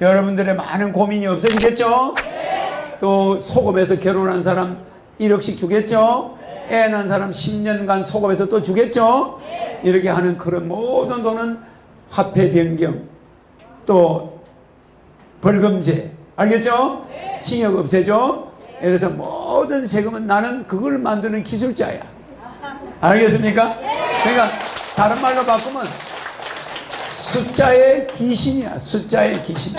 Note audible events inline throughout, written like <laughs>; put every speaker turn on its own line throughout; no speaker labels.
여러분들의 많은 고민이 없어지겠죠? 또 소급해서 결혼한 사람 1억씩 주겠죠? 애 낳은 사람 10년간 소급해서 또 주겠죠? 이렇게 하는 그런 모든 돈은 화폐 변경 또 벌금제 알겠죠? 징역 없애죠? 그래서 모든 세금은 나는 그걸 만드는 기술자야 알겠습니까? 그러니까 다른 말로 바꾸면 숫자의 귀신이야. 숫자의 귀신.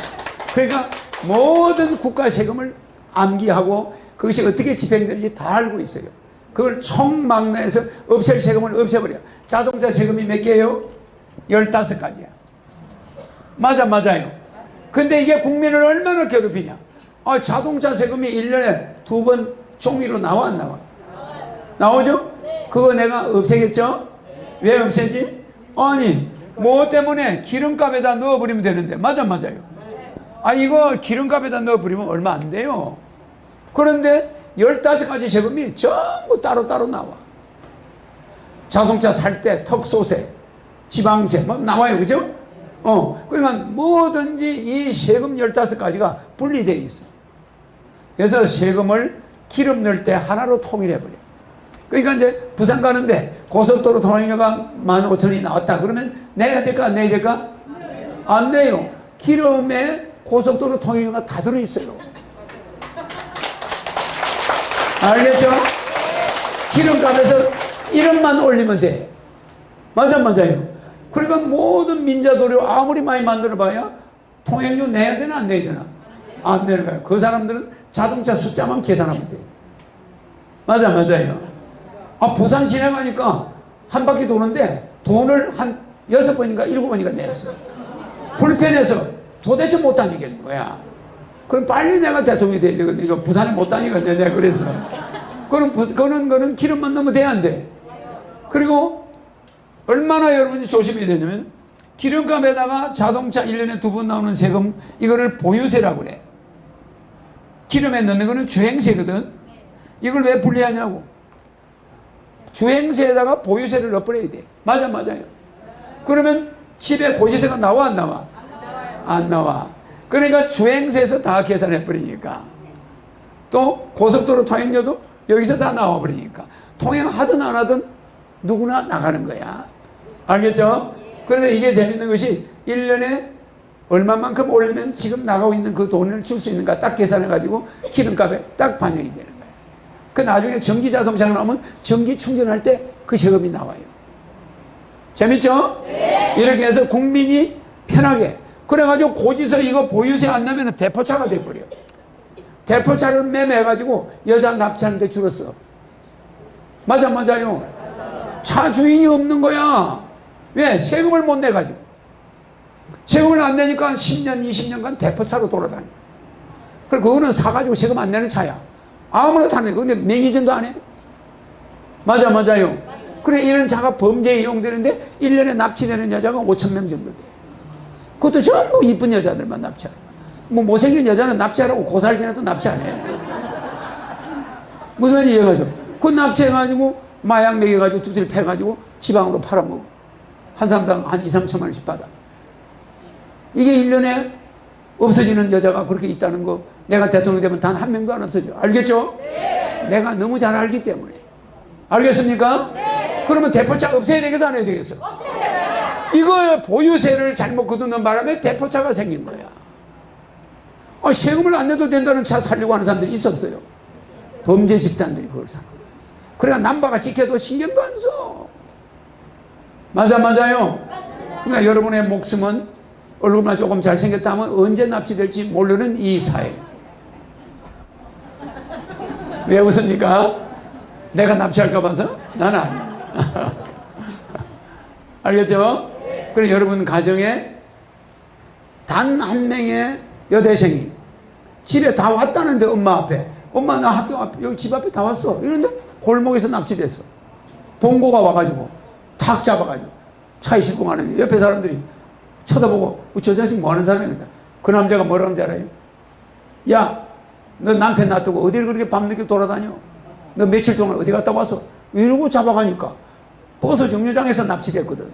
그러니까 모든 국가 세금을 암기하고 그것이 어떻게 집행되는지 다 알고 있어요. 그걸 총망라해서 없앨 세금을 없애버려. 자동차 세금이 몇 개예요? 15가지야. 맞아, 맞아요. 근데 이게 국민을 얼마나 괴롭히냐. 아, 자동차 세금이 1년에 두 번 종이로 나와, 안 나와? 나오죠? 그거 내가 없애겠죠? 왜 없애지? 아니, 뭐 때문에 기름값에다 넣어버리면 되는데. 맞아, 맞아요. 아, 이거 기름값에다 넣어버리면 얼마 안 돼요. 그런데 15가지 세금이 전부 따로따로 나와. 자동차 살 때 턱소세, 지방세, 뭐 나와요. 그죠? 어, 그러니까 뭐든지 이 세금 15가지가 분리되어 있어. 그래서 세금을 기름 넣을 때 하나로 통일해 버려. 그러니까 이제 부산 가는데 고속도로 통행료가 15,000원이 나왔다. 그러면 내야 될까 안 내야 될까? 안 내요. 기름에 고속도로 통행료가 다 들어있어요. 알겠죠? 기름값에서 1원만 올리면 돼. 맞아, 맞아요. 그러니까 모든 민자도료 아무리 많이 만들어 봐야 통행료 내야 되나 안 내야 되나? 안 내는 거야. 그 사람들은 자동차 숫자만 계산하면 돼요. 맞아, 맞아요. 아, 부산 시내 가니까 한 바퀴 도는데 돈을 한 여섯 번인가 일곱 번인가 냈어. 불편해서 도대체 못 다니겠는 거야. 그럼 빨리 내가 대통령이 돼야 되거든. 이거 부산에 못 다니겠네. 내가 그래서. 부- 그런 거는 기름만 넣으면 돼, 안 돼? 그리고 얼마나 여러분이 조심해야 되냐면 기름값에다가 자동차 1년에 두 번 나오는 세금 이거를 보유세라고 그래. 기름에 넣는 거는 주행세거든. 이걸 왜 분리하냐고. 주행세에다가 보유세를 넣어버려야 돼. 맞아, 맞아요. 그러면 집에 고시세가 나와, 안 나와? 안 나와. 그러니까 주행세에서 다 계산해버리니까. 또 고속도로 통행료도 여기서 다 나와버리니까. 통행하든 안 하든 누구나 나가는 거야. 알겠죠? 그래서 이게 재밌는 것이 1년에 얼마만큼 올리면 지금 나가고 있는 그 돈을 줄 수 있는가 딱 계산해가지고 기름값에 딱 반영이 되는. 그 나중에 전기 자동차가 나오면 전기 충전할 때 그 세금이 나와요. 재밌죠? 이렇게 해서 국민이 편하게. 그래가지고 고지서 이거 보유세 안 내면 대포차가 돼버려. 대포차를 매매해가지고 여자 납치하는데 줄었어. 맞아, 맞아요. 차 주인이 없는 거야. 왜? 세금을 못 내가지고. 세금을 안 내니까 10년, 20년간 대포차로 돌아다녀. 그래, 그거는 사가지고 세금 안 내는 차야. 아무나 다 내. 근데 명의전도 안 해. 맞아, 맞아요. 그래, 이런 차가 범죄에 이용되는데 1년에 납치되는 여자가 5천 명 정도 돼. 그것도 전부 이쁜 여자들만 납치하는 거야. 뭐 못생긴 여자는 납치하라고 고살 지내도 납치 안 해. 무슨 말인지 이해가죠? 그 납치해가지고 마약 먹여가지고 두들 패가지고 지방으로 팔아먹어. 한 사람당 한 2, 3천만 원씩 받아. 이게 1년에 없어지는 여자가 그렇게 있다는 거 내가 대통령 되면 단 한 명도 안 없어져. 알겠죠? 내가 너무 잘 알기 때문에. 알겠습니까? 그러면 대포차 없애야 되겠어? 안 해야 되겠어? 이거 보유세를 잘못 거두는 바람에 대포차가 생긴 거야. 아, 세금을 안 내도 된다는 차 살려고 하는 사람들이 있었어요. 범죄 집단들이 그걸 사는 거예요. 그러니까 남바가 찍혀도 신경도 안 써. 맞아, 맞아요. 그러니까 여러분의 목숨은 얼굴만 조금 잘생겼다 하면 언제 납치될지 모르는 이 사회. 왜 웃습니까? 내가 납치할까 봐서? 나는 아니야. <laughs> 알겠죠? 그럼 여러분 가정에 단 한 명의 여대생이 집에 다 왔다는데 엄마 앞에 엄마 나 학교 앞 여기 집 앞에 다 왔어 이런데 골목에서 납치됐어 봉고가 와가지고 탁 잡아가지고 차에 싣고 가는 데 옆에 사람들이 쳐다보고 어, 저 자식 뭐 하는 사람이다 그 남자가 뭐라고 하는지 알아요? 야 너 남편 놔두고 어디를 그렇게 밤늦게 돌아다녀 너 며칠 동안 어디 갔다 왔어 이러고 잡아가니까 버스 정류장에서 납치됐거든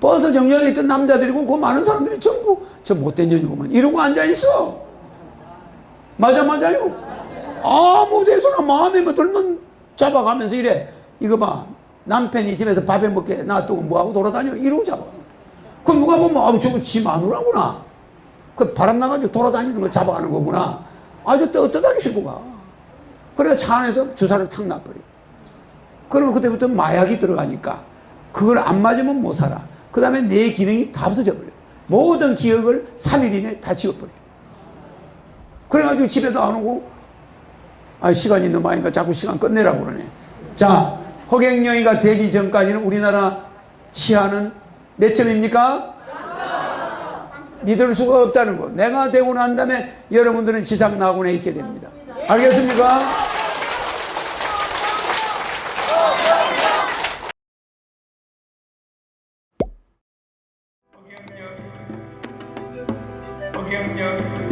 버스 정류장에 있던 남자들이고 그 많은 사람들이 전부 저 못된 년이구만. 이러고 앉아있어. 맞아, 맞아요. 아무 데서나 마음에 뭐 들면 잡아가면서 이래. 이거 봐. 남편이 집에서 밥에 먹게 놔두고 뭐하고 돌아다녀. 이러고 잡아. 그럼 누가 보면, 아, 저거 지 마누라구나. 그 바람 나가지고 돌아다니는 거 잡아가는 거구나. 아주 떳떳하게 싣고 가. 그래서 차 안에서 주사를 탁 놔버려. 그러면 그때부터 마약이 들어가니까 그걸 안 맞으면 못 살아. 그 다음에 내 기능이 다 없어져 버려. 모든 기억을 3일 이내에 다 지워버려. 그래가지고 집에도 안 오고, 아, 시간이 너무 많으니까 자꾸 시간 끝내라고 그러네. 자, 허갱영이가 되기 전까지는 우리나라 치안은 몇 점입니까? 믿을 수가 없다는 거. 내가 되고 난 다음에 여러분들은 지상 낙원에 있게 됩니다. 알겠습니까? 허경영